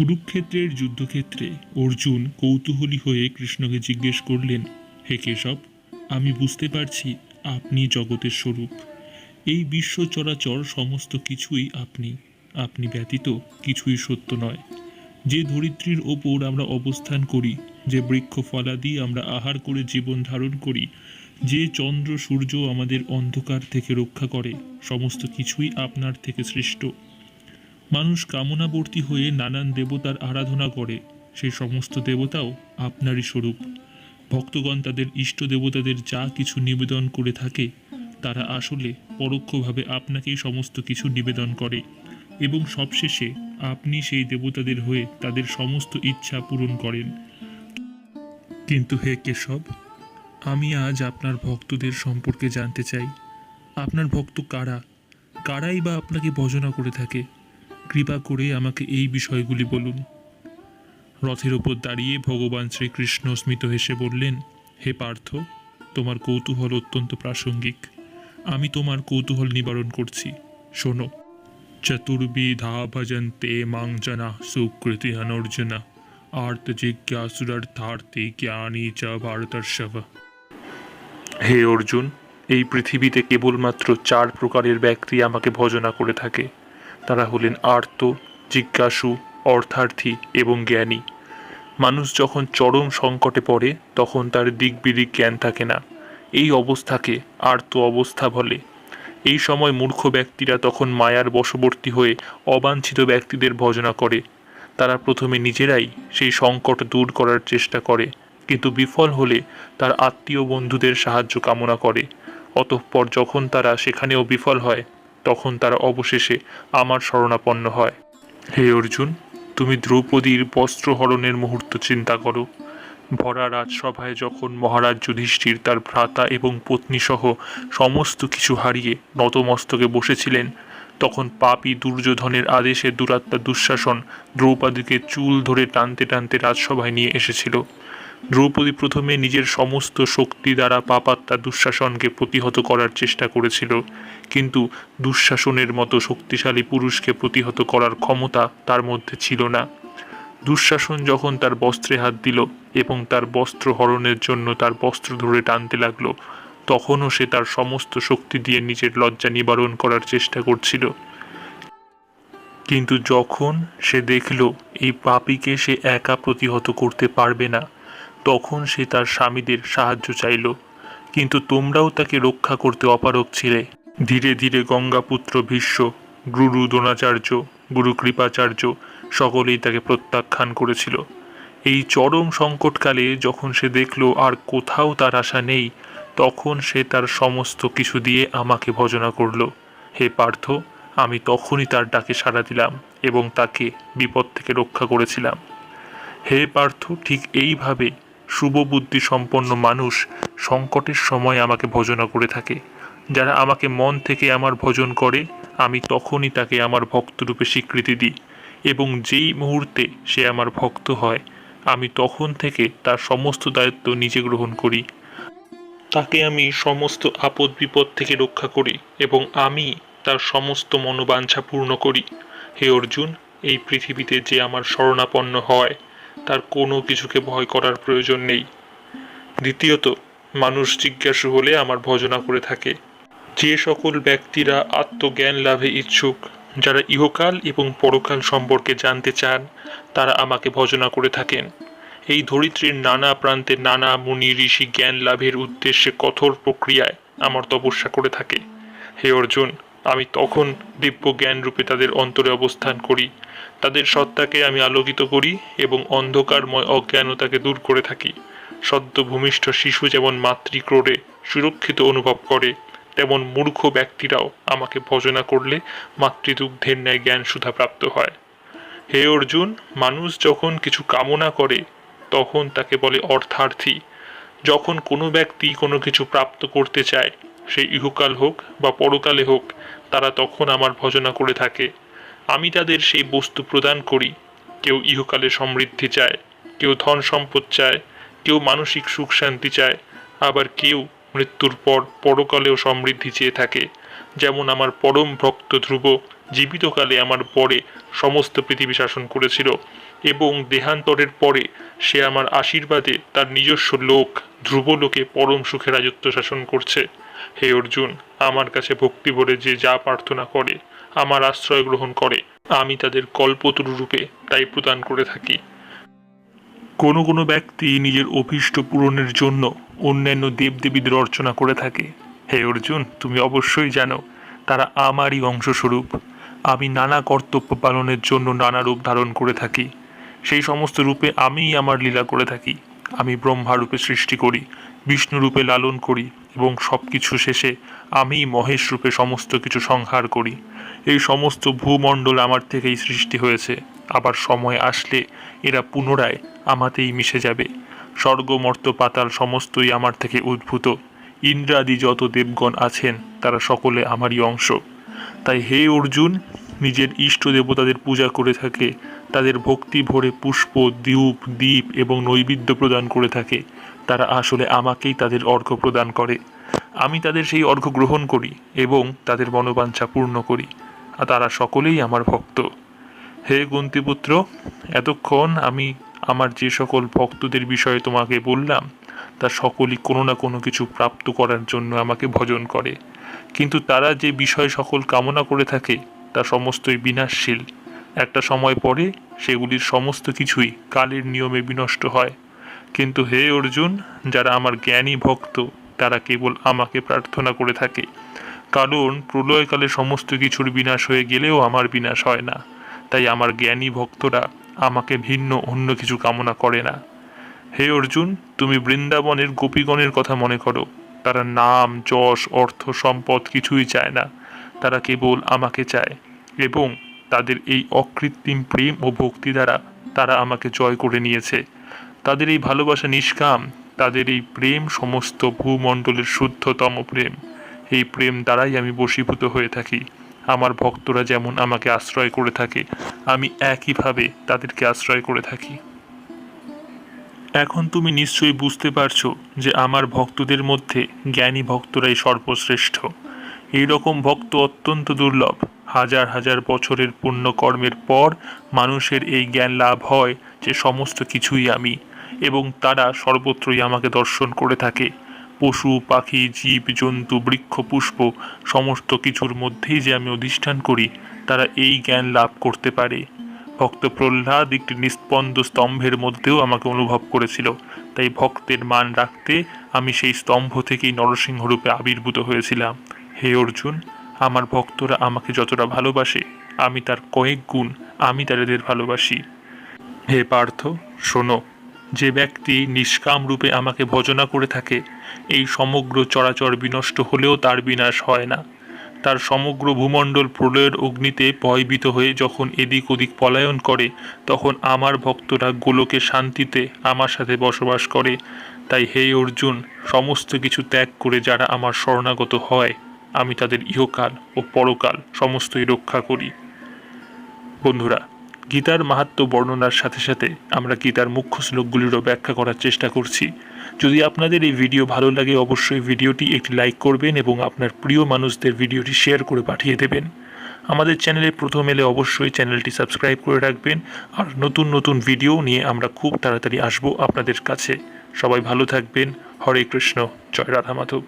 কুরুক্ষেত্রের যুদ্ধক্ষেত্রে অর্জুন কৌতূহলী হয়ে কৃষ্ণকে জিজ্ঞেস করলেন, হে কেশব, আমি বুঝতে পারছি আপনি জগতের স্বরূপ। এই বিশ্ব চরাচর সমস্ত কিছুই আপনি। আপনি ব্যতীত কিছুই সত্য নয়। যে ধরিত্রীর ওপর আমরা অবস্থান করি, যে বৃক্ষ ফলাদি আমরা আহার করে জীবন ধারণ করি, যে চন্দ্র সূর্য আমাদের অন্ধকার থেকে রক্ষা করে, সমস্ত কিছুই আপনার থেকে সৃষ্ট। মানুষ কামনাবর্তী হয়ে নানান দেবতার আরাধনা করে। সেই সমস্ত দেবতাও আপনারই স্বরূপ। ভক্তগণ তাদের ইষ্ট দেবতাদের যা কিছু নিবেদন করে থাকে, তারা আসলে পরোক্ষভাবে আপনাকেই সমস্ত কিছু নিবেদন করে এবং সবশেষে আপনি সেই দেবতাদের হয়ে তাদের সমস্ত ইচ্ছা পূরণ করেন। কিন্তু হে কেশব, আমি আজ আপনার ভক্তদের সম্পর্কে জানতে চাই। আপনার ভক্ত কারা? কারাই বা আপনাকে ভজনা করে থাকে? কৃপা করে আমাকে এই বিষয়গুলি বলুন। রথের ওপর দাঁড়িয়ে ভগবান শ্রীকৃষ্ণ স্মিত হেসে বললেন, হে পার্থ, তোমার কৌতূহল অত্যন্ত প্রাসঙ্গিক। আমি তোমার কৌতূহল নিবারণ করছি। শোনো। চতুর্বিধা ভজন্তে মাং জনা সুকৃতি অনর্জনা। আর্ত জিজ্ঞাসুরার্থার্থে জ্ঞানী চ ভারতর্ষভ। হে অর্জুন, এই পৃথিবীতে কেবলমাত্র চার প্রকারের ব্যক্তি আমাকে ভজনা করে থাকে। তারা হলেন আর্ত, জিজ্ঞাসু, অর্থার্থী এবং জ্ঞানী। মানুষ যখন চরম সংকটে পড়ে, তখন তার দিক বিদিক জ্ঞান থাকে না। এই অবস্থাকে আর্ত অবস্থা বলে। এই সময় মূর্খ ব্যক্তিরা তখন মায়ার বশবর্তী হয়ে অবাঞ্ছিত ব্যক্তিদের ভজনা করে। তারা প্রথমে নিজেরাই সেই সংকট দূর করার চেষ্টা করে, কিন্তু বিফল হলে তার আত্মীয় বন্ধুদের সাহায্য কামনা করে। অতঃপর যখন তারা সেখানেও বিফল হয় তখন তারা অবশেষে আমার শরণাপন্ন হয়। হে অর্জুন, তুমি দ্রৌপদীর বস্ত্রহরণের মুহূর্ত চিন্তা করো। ভরা রাজসভায় যখন মহারাজ যুধিষ্ঠির তার ভ্রাতা এবং পত্নীসহ সমস্ত কিছু হারিয়ে নতমস্তকে বসেছিলেন, তখন পাপী দুর্যোধনের আদেশে দুরাত্মা দুঃশাসন দ্রৌপদীকে চুল ধরে টানতে টানতে রাজসভায় নিয়ে এসেছিল। দ্রৌপদী প্রথমে নিজের সমস্ত শক্তি দ্বারা পাপাত্মা দুঃশাসনকে প্রতিহত করার চেষ্টা করেছিল, কিন্তু দুঃশাসনের মতো শক্তিশালী পুরুষকে প্রতিহত করার ক্ষমতা তার মধ্যে ছিল না। দুঃশাসন যখন তার বস্ত্রে হাত দিল এবং তার বস্ত্র হরণের জন্য তার বস্ত্র ধরে টানতে লাগল, তখনও সে তার সমস্ত শক্তি দিয়ে নিজের লজ্জা নিবারণ করার চেষ্টা করছিল। কিন্তু যখন সে দেখল এই পাপীকে সে একা প্রতিহত করতে পারবে না তখন সে তার স্বামীদের সাহায্য চাইল, কিন্তু তোমরাও তাকে রক্ষা করতে অপারক ছিলে। ধীরে ধীরে গঙ্গাপুত্র ভীষ্ম, গুরু দ্রোণাচার্য, গুরু কৃপাচার্য সকলেই তাকে প্রত্যাখ্যান করেছিল। এই চরম সংকটকালে যখন সে দেখল আর কোথাও তার আশা নেই, তখন সে তার সমস্ত কিছু দিয়ে আমাকে ভজনা করল। হে পার্থ, আমি তখনই তার ডাকে সাড়া দিলাম এবং তাকে বিপদ থেকে রক্ষা করেছিলাম। হে পার্থ, ঠিক এইভাবে শুভবুদ্ধি সম্পন্ন মানুষ সংকটের সময় আমাকে ভজনা করে থাকে। যারা আমাকে মন থেকে আমার ভজন করে, আমি তখনই তাকে আমার ভক্তরূপে স্বীকৃতি দিই এবং যেই মুহূর্তে সে আমার ভক্ত হয়, আমি তখন থেকে তার সমস্ত দায়িত্ব নিজে গ্রহণ করি। তাকে আমি সমস্ত আপদ বিপদ থেকে রক্ষা করি এবং আমি তার সমস্ত মনোবাঞ্ছা পূর্ণ করি। হে অর্জুন, এই পৃথিবীতে যে আমার শরণাপন্ন হয় তার কোনো কিছুকে ভয় করার প্রয়োজন নেই। দ্বিতীয়ত, মানুষ জিজ্ঞাসু হলে আমার ভজনা করে থাকে। যে সকল ব্যক্তিরা আত্মজ্ঞান লাভে ইচ্ছুক, যারা ইহকাল এবং পরকাল সম্পর্কে জানতে চান, তারা আমাকে ভজনা করে থাকেন। এই ধরিত্রীর নানা প্রান্তে নানা মুনি ঋষি জ্ঞান লাভের উদ্দেশ্যে কঠোর প্রক্রিয়ায় আমার তপস্যা করে থাকে। হে অর্জুন, আমি তখন দিব্য জ্ঞান রূপে তাদের অন্তরে অবস্থান করি। তাদের সত্তাকে আমি আলোকিত করি এবং অন্ধকারময় অজ্ঞানতাকে দূর করে থাকি। সদ্য ভূমিষ্ঠ শিশু যেমন মাতৃক্রোড়ে সুরক্ষিত অনুভব করে, তেমন মূর্খ ব্যক্তিরাও আমাকে ভজনা করলে মাতৃদুগ্ধের ন্যায় জ্ঞান সুধা প্রাপ্ত হয়। হে অর্জুন, মানুষ যখন কিছু কামনা করে, তখন তাকে বলে অর্থার্থী। যখন কোনো ব্যক্তি কোনো কিছু প্রাপ্ত করতে চায়, সে ইহকাল হোক বা পরকালে হোক, তারা তখন আমার ভজনা করে থাকে। আমি তাদের সেই বস্তু প্রদান করি। কেউ ইহকালে সমৃদ্ধি চায়, কেউ ধন সম্পদ চায়, কেউ মানসিক সুখ শান্তি চায়, আবার কেউ মৃত্যুর পর পরকালেও সমৃদ্ধি চেয়ে থাকে। যেমন আমার পরম ভক্ত ধ্রুব জীবিতকালে আমার পরে সমস্ত পৃথিবী শাসন করেছিল এবং দেহান্তরের পরে সে আমার আশীর্বাদে তার নিজস্ব লোক, ধ্রুব লোকে পরম সুখে রাজত্ব শাসন করছে। হে অর্জুন, আমার কাছে ভক্তি ভরে যে যা প্রার্থনা করে আমার আশ্রয় গ্রহণ করে। আমি তাদের কল্পতরু রূপে তাই প্রদান করে থাকি। কোনো কোনো ব্যক্তি নিজের অভীষ্ট পূরণের জন্য অন্যান্য দেবদেবীদের অর্চনা করে থাকে। হে অর্জুন, তুমি অবশ্যই জানো, তারা আমারই অংশস্বরূপ। আমি নানা কর্তব্য পালনের জন্য নানা রূপ ধারণ করে থাকি। সেই সমস্ত রূপে আমিই আমার লীলা করে থাকি। আমি ব্রহ্মা রূপে সৃষ্টি করি বিষ্ণু রূপে লালন করি এবং সব কিছু শেষে আমিই মহেশ রূপে সমস্ত কিছু সংহার করি। এই সমস্ত ভূমণ্ডল আমার থেকেই সৃষ্টি হয়েছে। আবার সময় আসলে এরা পুনরায় আমাতেই মিশে যাবে। স্বর্গমর্ত পাতাল সমস্তই আমার থেকে উদ্ভূত। ইন্দ্রাদি যত দেবগণ আছেন, তারা সকলে আমারই অংশ। তাই হে অর্জুন, নিজের ইষ্ট দেবতাদের পূজা করে থাকে, তাদের ভক্তি ভরে পুষ্প দ্বীপ দ্বীপ এবং নৈবেদ্য প্রদান করে থাকে। তারা আসলে আমাকেই তাদের অর্ঘ্য প্রদান করে। আমি তাদের সেই অর্ঘ্য গ্রহণ করি এবং তাদের মনোবাঞ্ছা পূর্ণ করি। তারা সকলেই আমার ভক্ত। হে গুন্তিপুত্র, এতক্ষণ আমি আমার যে সকল ভক্তদের বিষয়ে তোমাকে বললাম, তা সকলই কোনো না কোনো কিছু প্রাপ্ত করার জন্য আমাকে ভজন করে। কিন্তু তারা যে বিষয় সকল কামনা করে থাকে, তা সমস্তই বিনাশশীল। একটা সময় পরে সেগুলির সমস্ত কিছুই কালের নিয়মে বিনষ্ট হয়। কিন্তু হে অর্জুন, যারা আমার জ্ঞানী ভক্ত, তারা কেবল আমাকে প্রার্থনা করে থাকে। কারণ প্রলয়কালে সমস্ত কিছুর বিনাশ হয়ে গেলেও আমার বিনাশ হয় না। তাই আমার জ্ঞানী ভক্তরা আমাকে ভিন্ন, অন্য কিছু কামনা করে না। হে অর্জুন, তুমি বৃন্দাবনের গোপীগণের কথা মনে করো। তারা নাম, যশ, অর্থ, সম্পদ কিছুই চায় না। তারা কেবল আমাকে চায় এবং তাদের এই অকৃত্রিম প্রেম ও ভক্তি দ্বারা তারা আমাকে জয় করে নিয়েছে। তাদের এই ভালোবাসা নিষ্কাম, তাদের এই প্রেম সমস্ত ভূমণ্ডলের শুদ্ধতম প্রেম। এই প্রেম দ্বারাই আমি বশীভূত হয়ে থাকি। আমার ভক্তরা যেমন আমাকে আশ্রয় করে থাকে, আমি একইভাবে তাদেরকে আশ্রয় করে থাকি। এখন তুমি নিশ্চয়ই বুঝতে পারছ যে আমার ভক্তদের মধ্যে জ্ঞানী ভক্তরাই সর্বশ্রেষ্ঠ। এই রকম ভক্ত অত্যন্ত দুর্লভ। হাজার হাজার বছরের পুণ্য কর্মের পর মানুষের এই জ্ঞান লাভ হয় যে সমস্ত কিছুই আমি, এবং তারা সর্বত্রই আমাকে দর্শন করে থাকে। পশু, পাখি, জীব, জন্তু, বৃক্ষ, পুষ্প, সমস্ত কিছুর মধ্যেই যে আমি অধিষ্ঠান করি, তারা এই জ্ঞান লাভ করতে পারে। ভক্ত প্রহ্লাদ একটি নিস্পন্দ স্তম্ভের মধ্যেও আমাকে অনুভব করেছিল। তাই ভক্তের মান রাখতে আমি সেই স্তম্ভ থেকেই নরসিংহ রূপে আবির্ভূত হয়েছিলাম। হে অর্জুন, আমার ভক্তরা আমাকে যতটা ভালোবাসে, আমি তার কয়েক গুণ আমি তাদের ভালোবাসি। হে পার্থ, শোনো, যে ব্যক্তি নিষ্কাম রূপে আমাকে ভজনা করে থাকে এই সমগ্র চরাচর বিনষ্ট হলেও তার বিনাশ হয় না। তার সমগ্র ভূমণ্ডল প্রলয়ের অগ্নিতে ভয়ভীত হয়ে যখন এদিক ওদিক পলায়ন করে, তখন আমার ভক্তরা গোলকে শান্তিতে আমার সাথে বসবাস করে। তাই হে অর্জুন, সমস্ত কিছু ত্যাগ করে যারা আমার শরণাগত হয়, আমি তাদের ইহকাল ও পরকাল সমস্তই রক্ষা করি। বন্ধুরা, গীতার মাহাত্ম্য বর্ণনার সাথে সাথে আমরা গীতার মুখ্য শ্লোকগুলিরও ব্যাখ্যা করার চেষ্টা করছি। যদি আপনাদের এই ভিডিও ভালো লাগে, অবশ্যই ভিডিওটি একটি লাইক করবেন এবং আপনার প্রিয় মানুষদের ভিডিওটি শেয়ার করে পাঠিয়ে দেবেন। আমাদের চ্যানেলে প্রথম এলে অবশ্যই চ্যানেলটি সাবস্ক্রাইব করে রাখবেন আর নতুন নতুন ভিডিও নিয়ে আমরা খুব তাড়াতাড়ি আসব আপনাদের কাছে। সবাই ভালো থাকবেন। হরে কৃষ্ণ। জয় রাধা মাধব